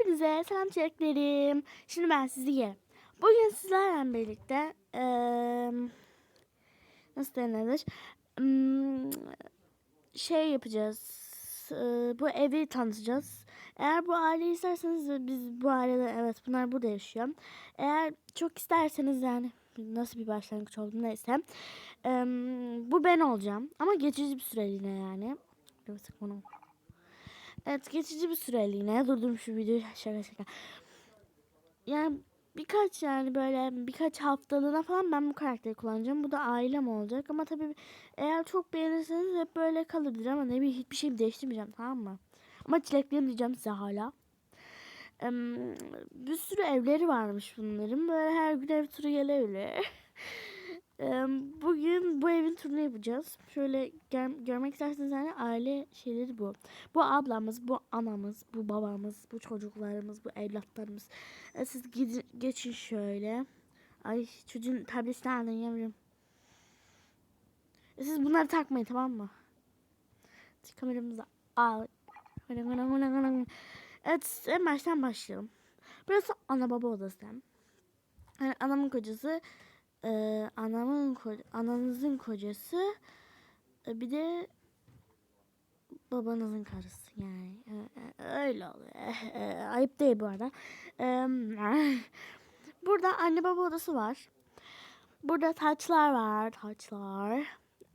Hepinize selam çocuklarım. Şimdi ben sizi yerim. Bugün sizlerle birlikte eee nasıl denilir? Hmm, şey yapacağız. Bu evi tanıtacağız. Eğer bu aileyi isterseniz biz bu ailede evet bunlar burada yaşıyor. Eğer çok isterseniz yani nasıl bir başlangıç oldu neyse. Bu ben olacağım. Ama geçici bir süreliğine yani. Dur sık. Evet geçici bir süreliğine durdum şu videoyu şaka şaka. Yani birkaç yani böyle birkaç haftalığına falan ben bu karakteri kullanacağım. Bu da ailem olacak ama tabii eğer çok beğenirseniz hep böyle kalabilir ama ne bir hiçbir şey değiştirmeyeceğim tamam mı? Ama çileklerim diyeceğim size hala. Em, bir sürü evleri varmış bunların. Böyle her gün ev turu gelebilir. Bugün bu evin turunu yapacağız. Şöyle gör- görmek isterseniz yani aile şeyleri bu. Bu ablamız, bu anamız, bu babamız, bu çocuklarımız, bu evlatlarımız. E, siz gidin, geçin şöyle. Ay çocuğun tabletini alın yavrum. E, siz bunları takmayın tamam mı? Kameramızı al. Evet en baştan başlayalım. Burası ana baba odası. Yani anamın kocası, e, anamın ananızın kocası, e, bir de babanızın karısı yani E, e, öyle oluyor. E, ayıp değil bu arada. E, burada anne baba odası var. Burada taçlar var, taçlar.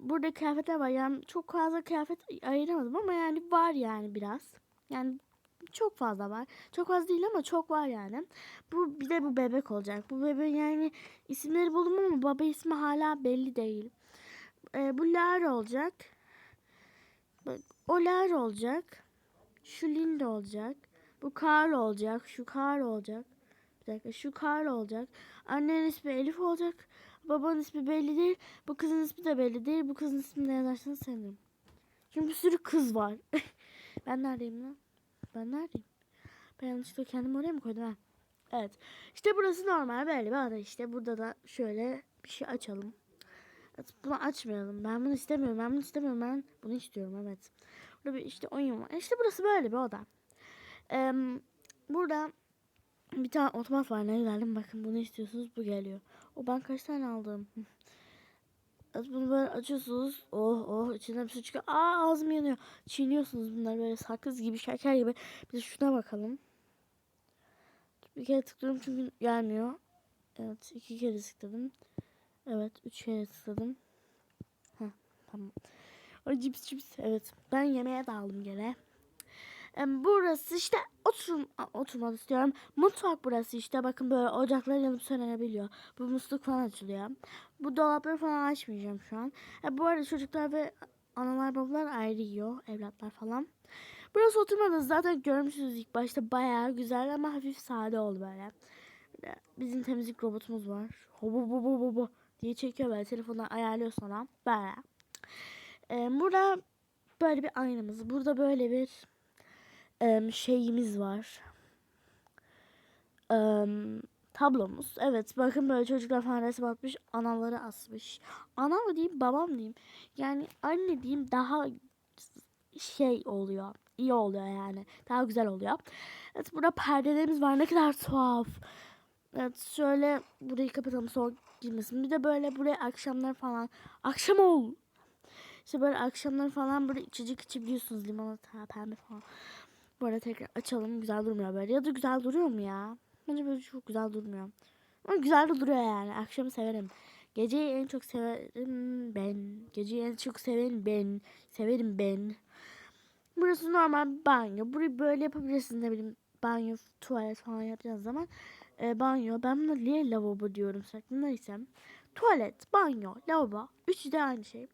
Burada kıyafetler var. Yani çok fazla kıyafet ayıramadım ama yani var yani biraz. Yani çok fazla var. Çok fazla değil ama çok var yani. Bu bir de bu bebek olacak. Bu bebe yani isimleri buldum ama baba ismi hala belli değil. Ee, bu Lara olacak. Bak, o Lara olacak. Şu Linda olacak. Bu Carl olacak. Şu Carl olacak. Bir dakika şu Carl olacak. Annenin ismi Elif olacak. Babanın ismi belli değil. Bu kızın ismi de belli değil. Bu kızın ismini yazarsanız sevinirim. Çünkü bir sürü kız var. ben neredeyim lan? Ben neredeyim? Ben yanlışlıkla kendimi oraya mı koydum ha? Evet. İşte burası normal böyle bir ada işte. Burada da şöyle bir şey açalım. Evet, bunu açmayalım. Ben bunu istemiyorum. Ben bunu istemiyorum. Ben bunu istiyorum. Evet. Burada bir işte oyun var. İşte burası böyle bir oda. Ee, burada bir tane otomat var. Ne güzel. Bakın bunu istiyorsunuz. Bu geliyor. O ben kaç tane aldım? Evet, bunu böyle açıyorsunuz. Oh oh içinden bir su çıkıyor. Aa ağzım yanıyor. Çiğniyorsunuz bunları böyle sakız gibi şeker gibi. Bir de şuna bakalım. Bir kere tıklıyorum çünkü gelmiyor. Evet iki kere tıkladım. Evet üç kere tıkladım. Heh tamam. O cips cips evet. Ben yemeğe daldım gene. Burası işte oturum oturmak istiyorum. Mutfak burası işte bakın böyle ocaklar yanıp sönebiliyor. Bu musluk falan açılıyor. Bu dolapları falan açmayacağım şu an. Ha, bu arada çocuklar ve analar babalar ayrı yiyor. Evlatlar falan. Burası oturma odası zaten görmüşsünüz ilk başta bayağı güzel ama hafif sade oldu böyle. Bizim temizlik robotumuz var. Hobo hobo hobo diye çekiyor böyle telefondan ayarlıyor sonra. Böyle. Ee, burada böyle bir aynamız. Burada böyle bir em, şeyimiz var. Em, tablomuz. Evet bakın böyle çocuklar falan resim atmış. Anaları asmış. Ana mı diyeyim babam diyeyim. Yani anne diyeyim daha şey oluyor. iyi oluyor yani. Daha güzel oluyor. Evet burada perdelerimiz var. Ne kadar tuhaf. Evet şöyle burayı kapatalım soğuk girmesin. Bir de böyle buraya akşamlar falan. Akşam ol. İşte böyle akşamlar falan böyle içecek içebiliyorsunuz. Limonata, pembe falan. Bu arada tekrar açalım. Güzel durmuyor böyle. Ya da güzel duruyor mu ya? Bence böyle çok güzel durmuyor. Ama güzel de duruyor yani. Akşamı severim. Geceyi en çok severim ben. Geceyi en çok severim ben. Severim ben. Burası normal banyo. Burayı böyle yapabilirsiniz ne bileyim. Banyo, tuvalet falan yapacağınız zaman. E, banyo. Ben buna niye lavabo diyorum sürekli. Neyse. Tuvalet, banyo, lavabo. Üçü de aynı şey.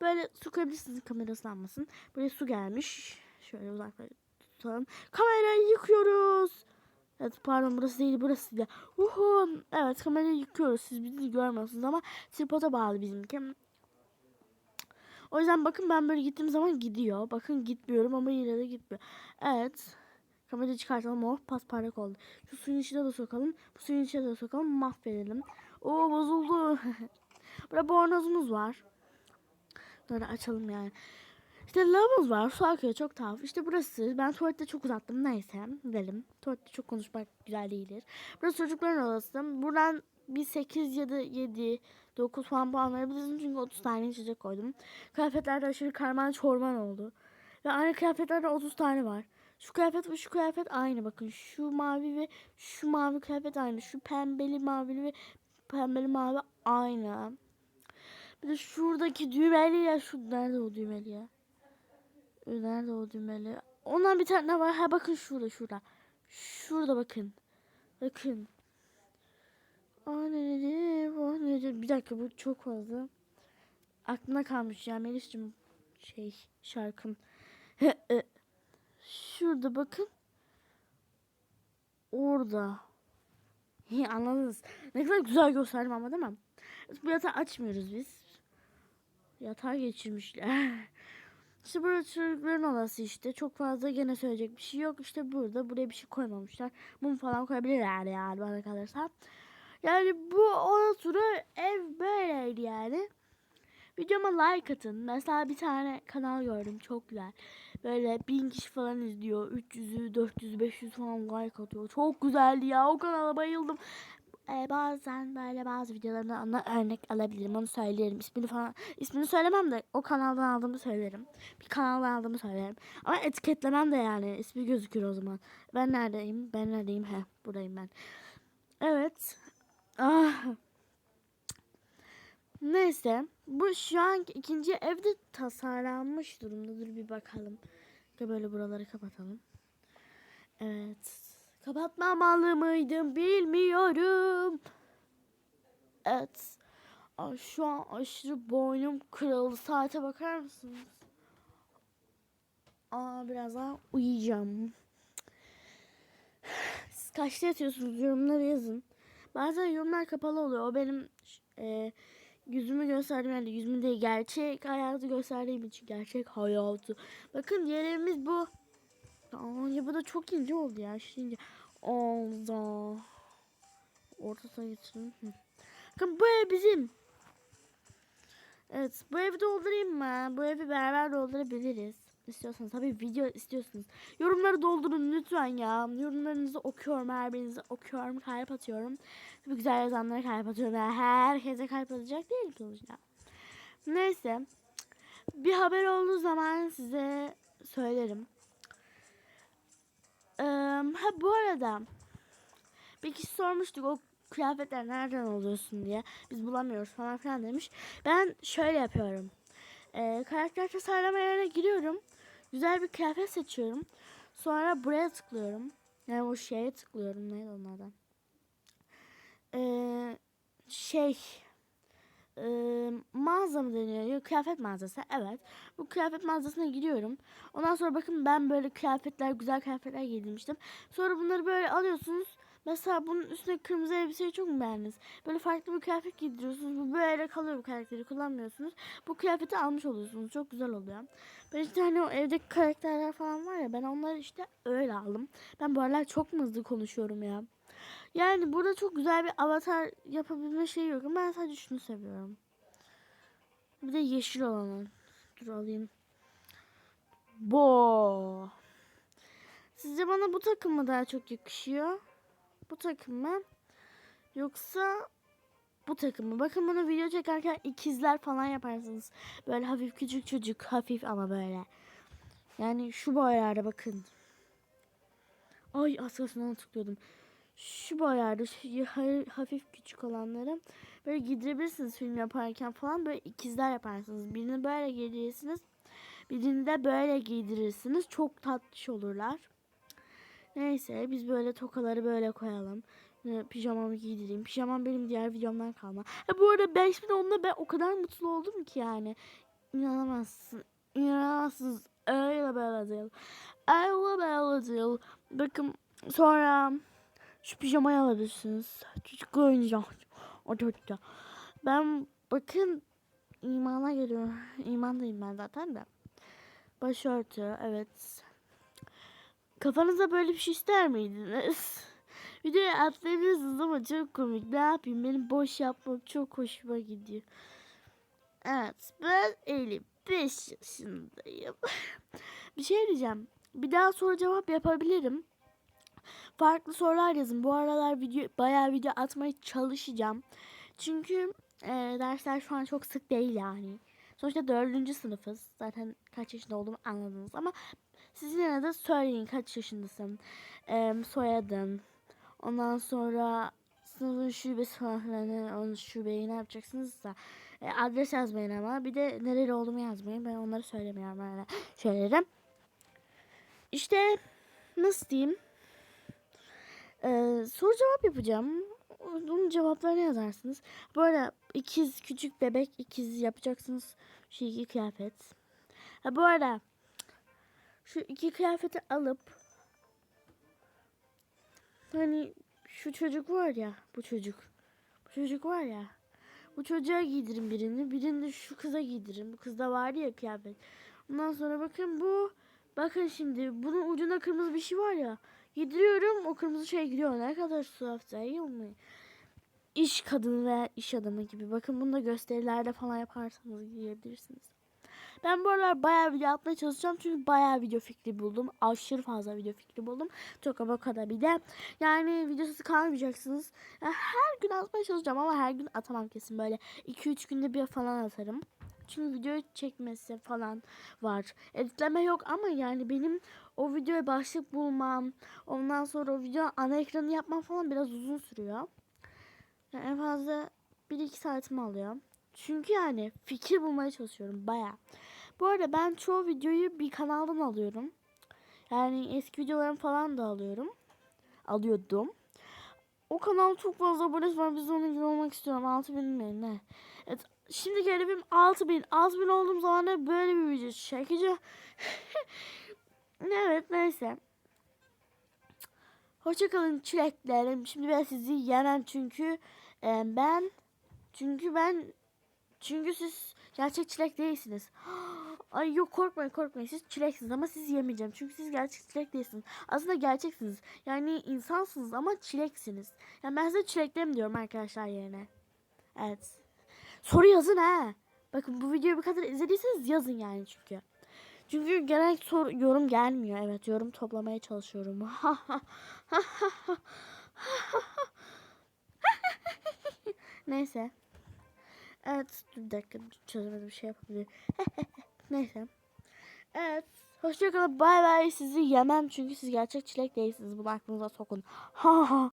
Böyle su koyabilirsiniz kamera ıslanmasın. Buraya su gelmiş. Şöyle uzaklara tutalım. Kamerayı yıkıyoruz. Evet pardon burası değil burası değil. Uhu. Evet kamerayı yıkıyoruz. Siz bizi görmüyorsunuz ama tripoda bağlı bizimki. O yüzden bakın ben böyle gittiğim zaman gidiyor. Bakın gitmiyorum ama yine de gitmiyor. Evet. Kamerayı çıkartalım. Oh pasparlak oldu. Şu suyun içine de sokalım. Bu suyun içine de sokalım. Mahvedelim. Oo bozuldu. Burada bornozumuz var. Böyle açalım yani. İşte lavabomuz var. Su akıyor çok tuhaf. İşte burası. Ben tuvalette çok uzattım. Neyse. Gidelim. Tuvalette çok konuşmak güzel değildir. Burası çocukların odası. Buradan bir 8 ya da 7, 9 falan puan verebilirsin. Çünkü 30 tane içecek koydum. Kıyafetlerde aşırı karman çorman oldu. Ve aynı kıyafetlerde 30 tane var. Şu kıyafet ve şu kıyafet aynı bakın. Şu mavi ve şu mavi kıyafet aynı. Şu pembeli mavili ve pembeli mavi aynı. Bir de şuradaki düğmeli ya şu nerede o düğmeli ya? Nerede o düğmeli? Ondan bir tane var. Ha bakın şurada şurada. Şurada bakın. Bakın. Anneciğim, anneciğim. Bir dakika bu çok fazla. Aklına kalmış ya Melis'cim şey şarkın. Şurada bakın. Orada. He, anladınız. Ne kadar güzel gösterdim ama değil mi? Bu yatağı açmıyoruz biz. Yatağa geçirmişler. İşte burada çocukların odası işte. Çok fazla gene söyleyecek bir şey yok. İşte burada buraya bir şey koymamışlar. Mum falan koyabilirler yani bana kalırsa. Yani bu turu ev böyleydi yani. Videoma like atın. Mesela bir tane kanal gördüm çok güzel. Böyle bin kişi falan izliyor. 300'ü, 400, 500 falan like atıyor. Çok güzeldi ya. O kanala bayıldım. Ee, bazen böyle bazı videolarından ona örnek alabilirim. Onu söylerim. İsmini falan ismini söylemem de o kanaldan aldığımı söylerim. Bir kanaldan aldığımı söylerim. Ama etiketlemem de yani. ismi gözükür o zaman. Ben neredeyim? Ben neredeyim? He, buradayım ben. Evet. Ah. Neyse. Bu şu an ikinci evde tasarlanmış durumda. Dur bir bakalım. Böyle buraları kapatalım. Evet. Kapatmamalı mıydım bilmiyorum. Evet. Aa, Şu an aşırı boynum kırıldı. Saate bakar mısınız? Aa, birazdan uyuyacağım. Siz kaçta yatıyorsunuz? Yorumları yazın. Bazen yorumlar kapalı oluyor. O benim e, yüzümü gösterdiğim yani yüzümü değil gerçek hayatı gösterdiğim için gerçek hayatı. Bakın diğer evimiz bu. Aa, ya bu da çok ince oldu ya. Şimdi oldu. Ortasına. Hı. Bakın bu ev bizim. Evet bu evi doldurayım mı? Bu evi beraber doldurabiliriz. İstiyorsanız tabii video istiyorsunuz. Yorumları doldurun lütfen ya. Yorumlarınızı okuyorum. Her birinizi okuyorum. Kalp atıyorum. Tabii güzel yazanlara kalp atıyorum. Yani herkese kalp atacak değil sonuçta. Neyse. Bir haber olduğu zaman size söylerim. Ee, ha bu arada bir kişi sormuştuk o kıyafetler nereden alıyorsun diye. Biz bulamıyoruz falan filan demiş. Ben şöyle yapıyorum. Ee, karakter tasarlama yerine giriyorum. Güzel bir kıyafet seçiyorum. Sonra buraya tıklıyorum. Yani o şeye tıklıyorum. Neydi onlardan? Ee, şey e, mağaza mı deniyor? Yok, kıyafet mağazası. Evet. Bu kıyafet mağazasına gidiyorum. Ondan sonra bakın ben böyle kıyafetler, güzel kıyafetler giydirmiştim. Sonra bunları böyle alıyorsunuz. Mesela bunun üstüne kırmızı elbiseyi çok mu beğendiniz? Böyle farklı bir kıyafet giydiriyorsunuz. Bu böyle kalıyor bu karakteri kullanmıyorsunuz. Bu kıyafeti almış oluyorsunuz. Çok güzel oluyor. Ben işte hani o evdeki karakterler falan var ya ben onları işte öyle aldım. Ben bu aralar çok mu hızlı konuşuyorum ya. Yani burada çok güzel bir avatar yapabilme şeyi yok. Ben sadece şunu seviyorum. Bir de yeşil olanı. Dur alayım. Bo. Sizce bana bu takım mı daha çok yakışıyor? Bu takım mı? Yoksa bu takım mı? Bakın bunu video çekerken ikizler falan yaparsınız. Böyle hafif küçük çocuk. Hafif ama böyle. Yani şu boylarda bakın. Ay az kalsın ona tıklıyordum. Şu boylarda şu ha- hafif küçük olanları böyle giydirebilirsiniz film yaparken falan. Böyle ikizler yaparsınız. Birini böyle giydirirsiniz. Birini de böyle giydirirsiniz. Çok tatlış olurlar. Neyse biz böyle tokaları böyle koyalım. Ee, Pijamamı giydireyim. Pijamam benim diğer videomdan kalma. Ha, bu arada 5010'da ben o kadar mutlu oldum ki yani. İnanamazsın. İnanamazsınız. Öyle böyle değil. Öyle böyle değil. Bakın sonra şu pijamayı alabilirsiniz. Çocuk oyuncak. O çocukta. Ben bakın imana geliyorum. İmandayım ben zaten de. Başörtü evet. Kafanıza böyle bir şey ister miydiniz? Videoya atlayabilirsiniz ama çok komik. Ne yapayım benim boş yapmam çok hoşuma gidiyor. Evet ben Elif. 5 yaşındayım. bir şey diyeceğim. Bir daha soru cevap yapabilirim. Farklı sorular yazın. Bu aralar video bayağı video atmaya çalışacağım. Çünkü e, dersler şu an çok sık değil yani. Sonuçta dördüncü sınıfız. Zaten kaç yaşında olduğumu anladınız ama siz yine de söyleyin kaç yaşındasın. E, soyadın. Ondan sonra sınıfın şubesi falan onun şubeyi ne yapacaksınız da e, adres yazmayın ama bir de nereli olduğumu yazmayın. Ben onları söylemiyorum öyle şeyleri. İşte nasıl diyeyim? Ee, soru cevap yapacağım. Onun cevaplarını yazarsınız. Böyle ikiz küçük bebek ikiz yapacaksınız. Şu iki kıyafet. Ha bu arada şu iki kıyafeti alıp hani şu çocuk var ya bu çocuk. Bu çocuk var ya. Bu çocuğa giydirin birini. Birini de şu kıza giydirin. Bu kızda vardı ya kıyafet. Ondan sonra bakın bu bakın şimdi bunun ucunda kırmızı bir şey var ya. Giydiriyorum o kırmızı şey gidiyor. Ne kadar tuhaf değil mi? İş kadını veya iş adamı gibi. Bakın bunu da gösterilerde falan yaparsanız giyebilirsiniz. Ben bu aralar bayağı video atmaya çalışacağım. Çünkü bayağı video fikri buldum. Aşırı fazla video fikri buldum. Çok ama kadar bir de. Yani videosuz kalmayacaksınız. Yani her gün atmaya çalışacağım ama her gün atamam kesin. Böyle 2-3 günde bir falan atarım. Çünkü video çekmesi falan var. Editleme yok ama yani benim o videoya başlık bulmam, ondan sonra o video ana ekranı yapmam falan biraz uzun sürüyor. Yani en fazla 1-2 saatimi alıyor. Çünkü yani fikir bulmaya çalışıyorum baya. Bu arada ben çoğu videoyu bir kanaldan alıyorum. Yani eski videolarımı falan da alıyorum. Alıyordum. O kanal çok fazla abonesi var. Biz onun gibi olmak istiyorum. 6000 mi ne? Evet, şimdi hedefim 6000. 6000 olduğum zaman da böyle bir video çekeceğim. evet neyse. Hoşçakalın çileklerim. Şimdi ben sizi yemem çünkü e, ben çünkü ben çünkü siz gerçek çilek değilsiniz. Ay yok korkmayın korkmayın siz çileksiniz ama siz yemeyeceğim. Çünkü siz gerçek çilek değilsiniz. Aslında gerçeksiniz. Yani insansınız ama çileksiniz. Yani ben size çileklerim diyorum arkadaşlar yerine. Evet. Soru yazın ha. Bakın bu videoyu bu kadar izlediyseniz yazın yani çünkü. Çünkü genel soru, yorum gelmiyor. Evet yorum toplamaya çalışıyorum. Neyse. Evet bir dakika çözemedim şey yapabilirim. Neyse. Evet. Hoşçakalın bay bay sizi yemem çünkü siz gerçek çilek değilsiniz bunu aklınıza sokun. Ha ha.